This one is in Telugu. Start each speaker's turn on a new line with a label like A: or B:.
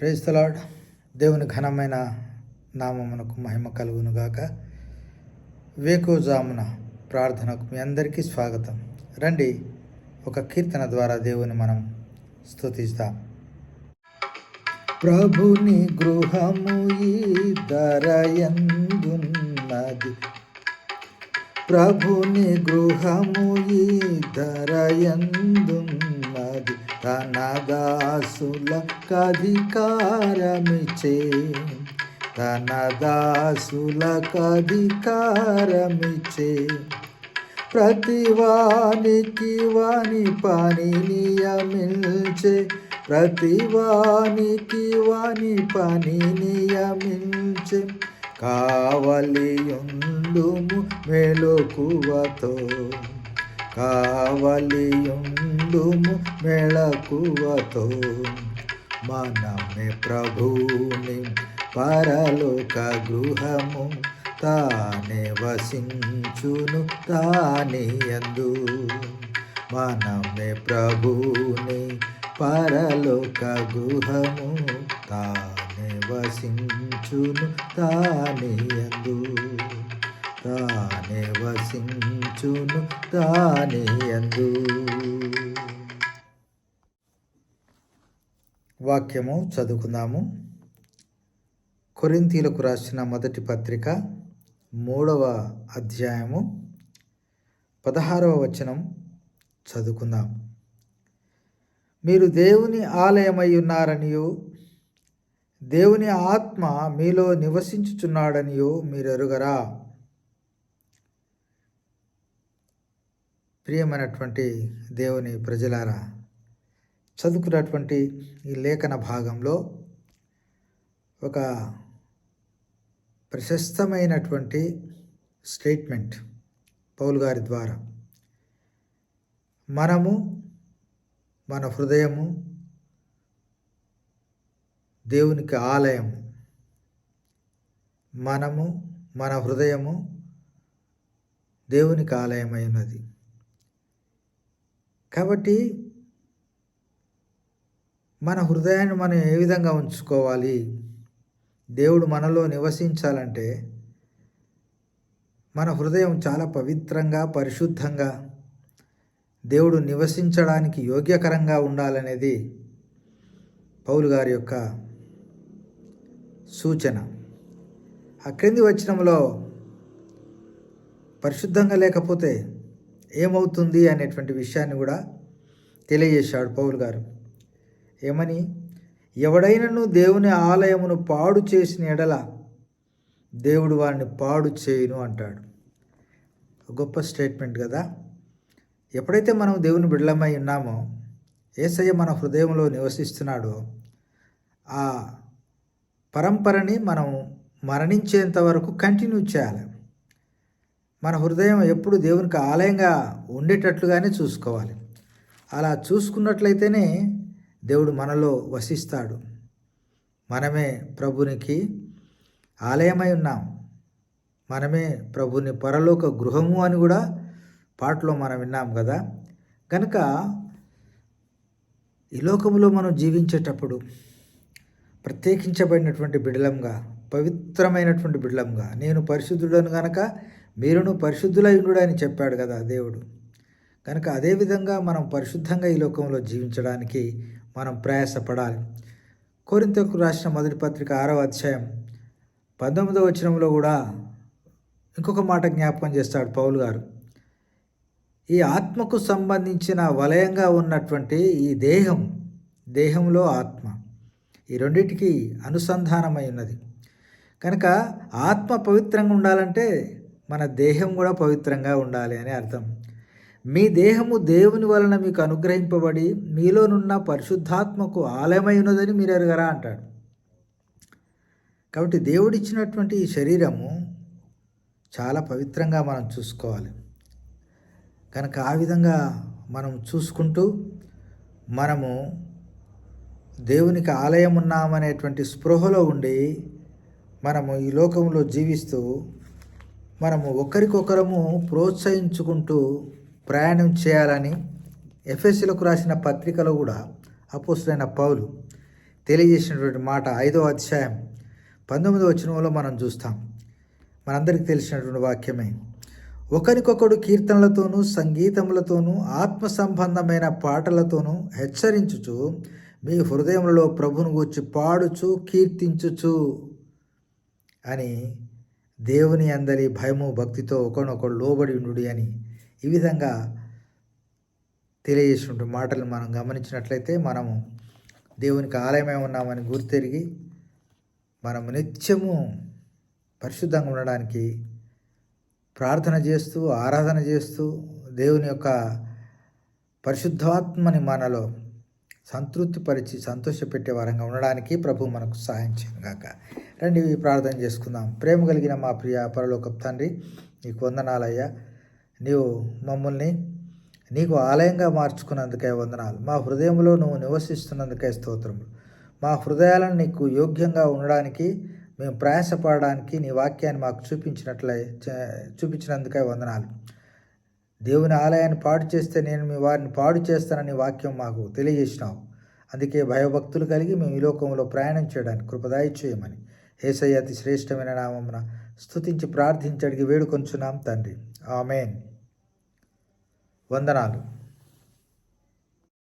A: ప్రేస్తలాడ్ దేవుని ఘనమైన నామమునకు మహిమ కలుగునుగాక. వేకోజామున ప్రార్థనకు మీ అందరికీ స్వాగతం. రండి ఒక కీర్తన ద్వారా దేవుని మనం స్తుతిస్తాం. ప్రభుని గృహము ఈ ధరయందున్నది ప్రభుని గృహము ఈ ధరయందున్నది తన దాసుల కధికారమిచే తన దాసుల కధికారమిచే ప్రతివానికి వాని పని నియమించే ప్రతివానికి వాని పని నియమించే. కావలియుండుము మెలకువతో కావలియుండుము మెళకువతో మనమే ప్రభుని పరలోక గృహము. తానే వసించును తానియందు మనమే ప్రభుని పరలోక గృహము. తానే వసించును తానియందు తానే వసించును తానియందు వాక్యము చదువుకుందాము. కొరింతీలకు రాసిన మొదటి పత్రిక మూడవ అధ్యాయము పదహారవ వచనం చదువుకుందాం. మీరు దేవుని ఆలయమై ఉన్నారనియు దేవుని ఆత్మ మీలో నివసించుచున్నాడనియో మీరు ఎరుగరా ప్రియమైనటువంటి దేవుని ప్రజలారా చదువుకున్నటువంటి ఈ లేఖన భాగంలో ఒక ప్రశస్తమైనటువంటి స్టేట్మెంట్ పౌల్ గారి ద్వారా. మనము మన హృదయము దేవునికి ఆలయము. మనము మన హృదయము దేవునికి ఆలయమై ఉన్నది. కాబట్టి మన హృదయాన్ని మనం ఏ విధంగా ఉంచుకోవాలి? దేవుడు మనలో నివసించాలంటే మన హృదయం చాలా పవిత్రంగా పరిశుద్ధంగా దేవుడు నివసించడానికి యోగ్యకరంగా ఉండాలనేది పౌలు గారి యొక్క సూచన. ఆ క్రింది వచనంలో పరిశుద్ధంగా లేకపోతే ఏమవుతుంది అనేటువంటి విషయాన్ని కూడా తెలియజేశాడు పౌలు గారు. ఏమని? ఎవడైనను దేవుని ఆలయమును పాడు చేసిన ఎడల దేవుడు వారిని పాడు చేయును అంటాడు. గొప్ప స్టేట్మెంట్ కదా. ఎప్పుడైతే మనం దేవుని బిడ్డలమై ఉన్నామో ఏసయ్య మన హృదయంలో నివసిస్తున్నాడో ఆ పరంపరని మనం మరణించేంత వరకు కంటిన్యూ చేయాలి. మన హృదయం ఎప్పుడు దేవునికి ఆలయంగా ఉండేటట్లుగానే చూసుకోవాలి. అలా చూసుకున్నట్లయితేనే దేవుడు మనలో వసిస్తాడు. మనమే ప్రభునికి ఆలయమై ఉన్నాం. మనమే ప్రభుని పరలోక గృహము అని కూడా పాటలో మనం విన్నాం కదా. కనుక ఈ లోకంలో మనం జీవించేటప్పుడు ప్రత్యేకించబడినటువంటి బిడలంగా పవిత్రమైనటువంటి బిడ్లంగా నేను పరిశుద్ధుడను కనుక మీరును పరిశుద్ధులైనడు అని చెప్పాడు కదా దేవుడు. కనుక అదేవిధంగా మనం పరిశుద్ధంగా ఈ లోకంలో జీవించడానికి మనం ప్రయాసపడాలి. కోరింతకు రాసిన మొదటి పత్రిక ఆరవ అధ్యాయం పంతొమ్మిదవ వచనంలో కూడా ఇంకొక మాట జ్ఞాపకం చేస్తాడు పౌలు గారు. ఈ ఆత్మకు సంబంధించిన వలయంగా ఉన్నటువంటి ఈ దేహం దేహంలో ఆత్మ ఈ రెండింటికి అనుసంధానమై ఉన్నది. కనుక ఆత్మ పవిత్రంగా ఉండాలంటే మన దేహం కూడా పవిత్రంగా ఉండాలి అని అర్థం. మీ దేహము దేవుని వలన మీకు అనుగ్రహింపబడి మీలోనున్న పరిశుద్ధాత్మకు ఆలయమై ఉన్నదని మీరు ఎరగరా అంటాడు. కాబట్టి దేవుడిచ్చినటువంటి ఈ శరీరము చాలా పవిత్రంగా మనం చూసుకోవాలి. కనుక ఆ విధంగా మనం చూసుకుంటూ మనము దేవునికి ఆలయం ఉన్నామనేటువంటి స్పృహలో ఉండి మనము ఈ లోకంలో జీవిస్తూ మనము ఒకరికొకరము ప్రోత్సహించుకుంటూ ప్రయాణం చేయాలని ఎఫ్ఎస్సీలకు రాసిన పత్రికలో కూడా అపోసులైన పౌలు తెలియజేసినటువంటి మాట ఐదో అధ్యాయం పంతొమ్మిదో వచనంలో మనం చూస్తాం. మనందరికీ తెలిసినటువంటి వాక్యమే ఒకరికొకడు కీర్తనలతోనూ సంగీతములతోనూ ఆత్మ సంబంధమైన పాటలతోనూ హెచ్చరించుచు మీ హృదయంలో ప్రభును గూర్చి పాడుచు కీర్తించుచు. అని దేవుని అందరి భయము భక్తితో ఒకనొకడు లోబడి ఉండు అని ఈ విధంగా తెలియజేసినటువంటి మాటలు మనం గమనించినట్లయితే మనము దేవునికి ఆలయమే ఉన్నామని గుర్తెరిగి మనము నిత్యము పరిశుద్ధంగా ఉండడానికి ప్రార్థన చేస్తూ ఆరాధన చేస్తూ దేవుని యొక్క పరిశుద్ధాత్మని మనలో సంతృప్తిపరిచి సంతోషపెట్టే వారంగా ఉండడానికి ప్రభు మనకు సహాయం చేయగాక రండి ప్రార్థన చేసుకుందాం. ప్రేమ కలిగిన మా ప్రియ పరలోక తండ్రి నీకు వందనాలయ్యా. నీవు మమ్మల్ని నీకు ఆలయంగా మార్చుకున్నందుకే వందనాలు. మా హృదయంలో నువ్వు నివసిస్తున్నందుకే స్తోత్రములు. మా హృదయాలను నీకు యోగ్యంగా ఉండడానికి మేము ప్రయాసపడడానికి నీ వాక్యాన్ని మాకు చూపించినట్లే చూపించినందుకే వందనాలు. దేవుని ఆలయాన్ని పాడు చేస్తే నేను మీ వారిని పాడు చేస్తానని వాక్యం మాకు తెలియజేసినావు. అందుకే భయభక్తులు కలిగి మేము ఈ లోకంలో ప్రయాణం చేయడానికి కృపదాయి చేయమని ఏసయ్య అతి శ్రేష్టమైన నామమున స్థుతించి ప్రార్థించడికి వేడుకొంచున్నాం తండ్రి. ఆమెన్. వందనాలు.